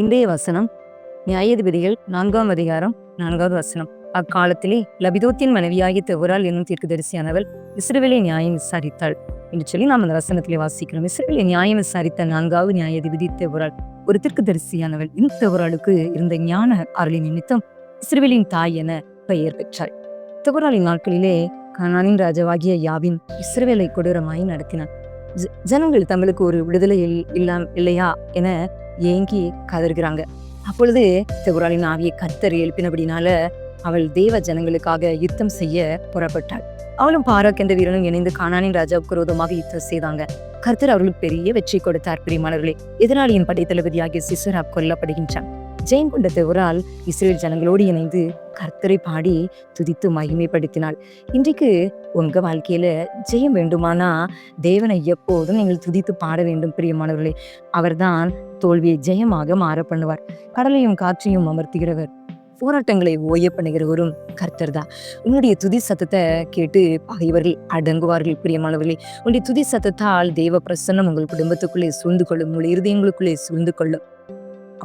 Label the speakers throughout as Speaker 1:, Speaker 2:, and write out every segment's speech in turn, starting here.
Speaker 1: இன்றைய வசனம் நியாயாதிபதிகள் நான்காம் அதிகாரம் நான்காவது வசனம். அக்காலத்திலே லபிதோத்தின் மனைவியாகிய தெவரால் என்னும் தீர்க்கதரிசியானவள் இஸ்ரவேலை நியாயம் விசாரித்தாள் என்று சொல்லி நாம் அந்த வசனத்திலே வாசிக்கிறோம். இஸ்ரவேலை நியாயம் விசாரித்த நான்காவது நியாயாதிபதி தெவரால் ஒரு தீர்க்கதரிசியானவள் இந்த தெவராளுக்கு இருந்த ஞான அருளின் நிமித்தம் இஸ்ரவேலின் தாய் என பெயர் பெற்றாள். தெவராளின் நாட்களிலே கனானின் ராஜாவாகிய யாவின் இஸ்ரவேலை கொடூரமாய் நடத்தினான். ஜனங்கள் தமிழுக்கு ஒரு விடுதலை இல்- இல்லாம் இல்லையா என ஏங்கி கதறுகிறாங்க. அப்பொழுது தெபுராளின் ஆவியை கத்தர் எழுப்பினபடினால அவள் தேவ ஜனங்களுக்காக யுத்தம் செய்ய புறப்பட்டாள். அவளும் பாராக் என்ற வீரனும் இணைந்து கானானின் ராஜாவுக்கு விரோதமாக யுத்தம் செய்தாங்க. கர்த்தர் அவர்களுக்கு பெரிய வெற்றி கொடுத்தார் பிரியமானவர்களே. எதிராளியின் படைத்தளபதியாகிய சிசுரா கொல்லப்படுகின்றான். ஜெயம் கொண்ட தேவரால் இஸ்ரேல் ஜனங்களோடு இணைந்து கர்த்தரை பாடி துதித்து மகிமைப்படுத்தினாள். இன்றைக்கு உங்க வாழ்க்கையில ஜெயம் வேண்டுமானா? தேவனை எப்போதும் நீங்கள் துதித்து பாட வேண்டும் பிரியமானவர்களே. அவர்தான் தோல்வியை ஜெயமாக மாற பண்ணுவார். கடலையும் காற்றையும் அமர்த்துகிறவர். போராட்டங்களை ஓய பண்ணுகிறவரும் கர்த்தர் தான் உன்னுடைய துதி சத்தத்தை கேட்டு பகைவர்கள் அடங்குவார்கள் பிரியமானவர்களே. உன்னுடைய துதி சத்தத்தால் தேவ பிரசன்னம் உங்கள் குடும்பத்துக்குள்ளே சூழ்ந்து கொள்ளும் உங்கள் இருதயங்களுக்குள்ளே சூழ்ந்து கொள்ளும்.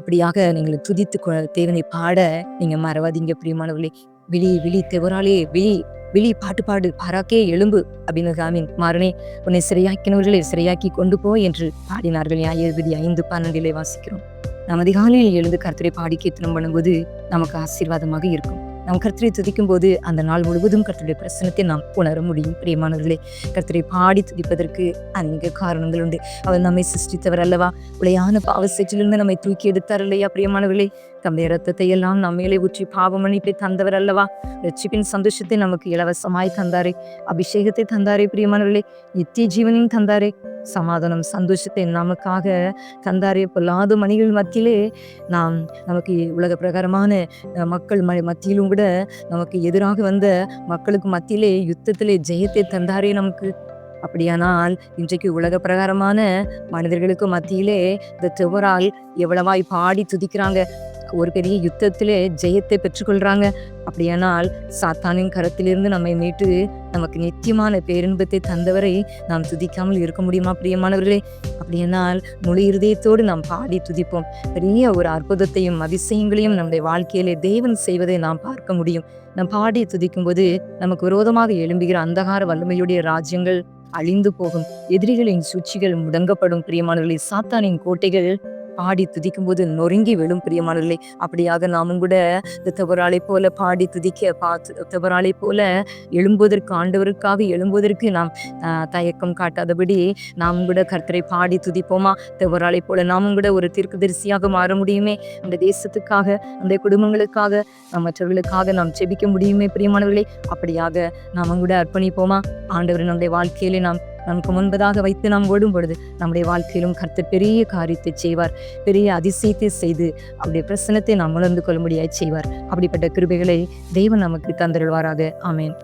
Speaker 1: அப்படியாக நீங்கள் துதித்து கொ- தேவனை பாட நீங்க மறவாதீங்க பிரியமானவர்களே. விழி விழி தெவராலே விழி விழி பாட்டு பாடு பாராக்கே எலும்பு அப்படின்னு காமின் மாறனே உன்னை சிறையாக்கினவர்களை சிறையாக்கி கொண்டு போ என்று பாடினார்கள். நியாயபதி ஐந்து பன்னெண்டிலே வாசிக்கிறோம். நாம் அதிகாலையில் எழுந்து கருத்துரை பாடி கீர்த்தனம் பண்ணும்போது நமக்கு ஆசீர்வாதமாக இருக்கும். நாம் கர்த்தரை துதிக்கும் போது அந்த நாள் முழுவதும் கர்த்தருடைய பிரசனத்தை நாம் உணர முடியும். பிரியமானவர்களே கர்த்தரை பாடி துதிப்பதற்கு அநேக காரணங்கள் உண்டு. அவர் நம்மை சிருஷ்டித்தவர் அல்லவா? உலையான பாவ சேற்றிலிருந்து நம்மை தூக்கி எடுத்தார் இல்லையா பிரியமானவர்களே? தம்முடைய ரத்தத்தை எல்லாம் நம்ம மேலே ஊற்றி பாவ மன்னிப்பை தந்தவர் அல்லவா? ரட்சிப்பின் சந்தோஷத்தை நமக்கு இலவசமாய் தந்தாரே. அபிஷேகத்தை தந்தாரே பிரியமானவர்களே. நித்திய ஜீவனையும் தந்தாரே. சமாதானம் சந்தோஷத்தை நமக்காக தந்தாரே பொல்லாத மணிகள் மத்தியிலே நாம் நமக்கு உலக பிரகாரமான மக்கள் ம மத்தியிலும் கூட நமக்கு எதிராக வந்த மக்களுக்கு மத்தியிலே யுத்தத்திலே ஜெயத்தை தந்தாரே நமக்கு. அப்படியானால் இன்றைக்கு உலக பிரகாரமான மனிதர்களுக்கு மத்தியிலே இந்த செவரால் எவ்வளவாய் பாடி துதிக்கிறாங்க. ஒரு பெரிய யுத்தத்திலே ஜெயத்தை பெற்றுக்கொள்கிறாங்க அப்படியானால் சாத்தானின் கரத்திலிருந்து நம்மை மீட்டு நமக்கு நித்தியமான பேரின்பத்தை தந்தவரை நாம் துதிக்காமல் இருக்க முடியுமா பிரியமானவர்களே? அப்படியானால் முழு இருதயத்தோடு நாம் பாடி துதிப்போம். பெரிய ஒரு அற்புதத்தையும் அதிசயங்களையும் நம்முடைய வாழ்க்கையிலே தேவன் செய்வதை நாம் பார்க்க முடியும். நாம் பாடி துதிக்கும் போது நமக்கு விரோதமாக எழும்புகிற அந்தகார வல்லமையுடைய ராஜ்யங்கள் அழிந்து போகும். எதிரிகளின் சூழ்ச்சிகள் முடங்கப்படும் பிரியமானவர்களே. சாத்தானின் கோட்டைகள் பாடி துதிக்கும் போது நொறுங்கி விழும் பிரியமானவர்களே அப்படியாக நாமும் கூட இந்த தவறாளை போல பாடி துதிக்க பார்த்து தவறாளை போல எழும்புவதற்கு ஆண்டவருக்காக எழும்புவதற்கு நாம் தயக்கம் காட்டாதபடி நாமும் கூட கர்த்தரை பாடி துதிப்போமா? தவறாளை போல நாமும் கூட ஒரு தீர்க்கதரிசியாக மாற முடியுமே? அந்த தேசத்துக்காக அந்த குடும்பங்களுக்காக நம் மற்றவர்களுக்காக நாம் செபிக்க முடியுமே பிரியமானவர்களே? அப்படியாக நாமும் கூட அர்ப்பணிப்போமா? ஆண்டவர் நம்முடைய வாழ்க்கையிலே நாம் நமக்கு முன்பதாக வைத்து நாம் ஓடும் பொழுது நம்முடைய வாழ்க்கையிலும் கர்த்தர் பெரிய காரியத்தை செய்வார் பெரிய அதிசயத்தை செய்து அவருடைய பிரசனத்தை நாம் உணர்ந்து கொள்ளும்படியாய் செய்வார். அப்படிப்பட்ட கிருபைகளை தெய்வம் நமக்கு தந்தருள்வாராக. ஆமேன்.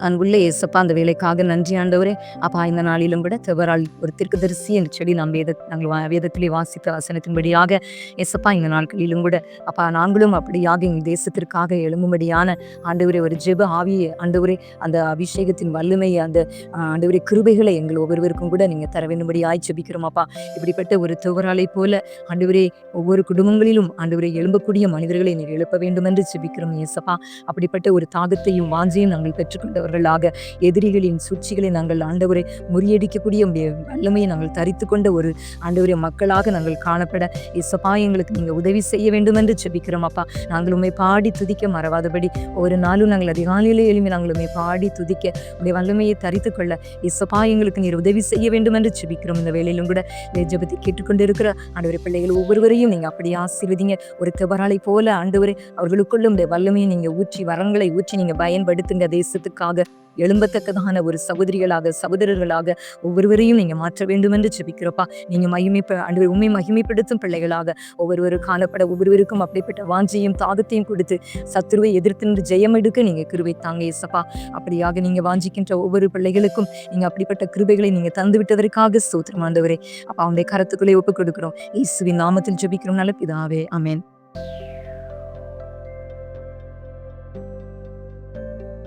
Speaker 1: அன்புள்ள ஏசப்பா அந்த வேலைக்காக நன்றி ஆண்டவரே. அப்பா இந்த நாளிலும் கூட தெவரால் ஒரு தீர்க்கதரிசி என்று சொல்லி நாம் வேத நாங்கள் வா- வேதத்திலே வாசித்த வசனத்தின்படியாக ஏசப்பா இந்த நாட்களிலும் கூட அப்பா நாங்களும் அப்படியாக எங்கள் தேசத்திற்காக எழும்பும்படியான ஆண்டவரே ஒரு ஜெப ஆவியை ஆண்டவரே அந்த அபிஷேகத்தின் வல்லமை அந்த ஆண்டவரே கிருபைகளை எங்கள் ஒவ்வொருவருக்கும் கூட நீங்கள் தர வேண்டும்படியாய் ஜெபிக்கிறோம் அப்பா. இப்படிப்பட்ட ஒரு துவராலை போல ஆண்டவரே ஒவ்வொரு குடும்பங்களிலும் ஆண்டவரை எழும்பக்கூடிய மனிதர்களை நீர் எழுப்ப வேண்டும் என்று ஜெபிக்கிறோம் ஏசப்பா அப்படிப்பட்ட ஒரு தாகத்தையும் வாஞ்சையும் நாங்கள் பெற்றுக்கொண்டவர்களாக எதிரிகளின் சூழ்ச்சிகளை நாங்கள் ஆண்டவரை முறியடிக்கக்கூடிய வல்லமையை நாங்கள் தரித்து கொண்ட ஒரு ஆண்டவரை மக்களாக நாங்கள் காணப்பட இசப்பா எங்களுக்கு நீங்கள் உதவி செய்ய வேண்டும் என்று செபிக்கிறோம் அப்பா. நாங்கள் உண்மை பாடி துதிக்க மறவாதபடி ஒரு நாளும் நாங்கள் அதிகாலையில் எழுப்பி நாங்கள் உண்மை பாடி துதிக்க உடைய வல்லமையை தரித்து கொள்ள இசப்பா எங்களுக்கு நீர் உதவி செய்ய வேண்டும் என்று செபிக்கிறோம் இந்த வேலையிலும் கூட ஜபத்தை கேட்டுக்கொண்டு இருக்கிற ஆண்டவரை பிள்ளைகள் ஒவ்வொருவரையும் நீங்கள் அப்படி ஆசீர்வதிங்க. ஒரு தவறாலை போல ஆண்டவரை அவர்களுக்குள்ளும் இந்த வல்லமையை நீங்கள் ஊற்றி வரங்களை ஊற்றி நீங்கள் பயன்படுத்துங்க தேசத்துக்காக. எழும்பத்தக்கதான ஒரு சகோதரிகளாக சகோதரர்களாக ஒவ்வொருவரையும் நீங்க மாற்ற வேண்டும் என்று செபிக்கிறப்பா நீங்க மகிமை அன்று உண்மை மகிமைப்படுத்தும் பிள்ளைகளாக ஒவ்வொருவரும் காணப்பட ஒவ்வொருவருக்கும் அப்படிப்பட்ட வாஞ்சையும் தாகத்தையும் கொடுத்து சத்துருவை எதிர்த்து நின்று ஜெயம் எடுக்க நீங்க கிருவை தாங்க இயேசப்பா. அப்படியாக நீங்க வாஞ்சிக்கின்ற ஒவ்வொரு பிள்ளைகளுக்கும் நீங்க அப்படிப்பட்ட கிருபைகளை நீங்க தந்து விட்டதற்காக ஸ்தோத்திரம் ஆண்டவரே. அப்ப அவனுடைய கரத்துக்குள்ளே ஒப்புக் கொடுக்கிறோம் இயேசுவின் நாமத்தில் ஜெபிக்கிறோம் நல்ல பிதாவே. ஆமென்.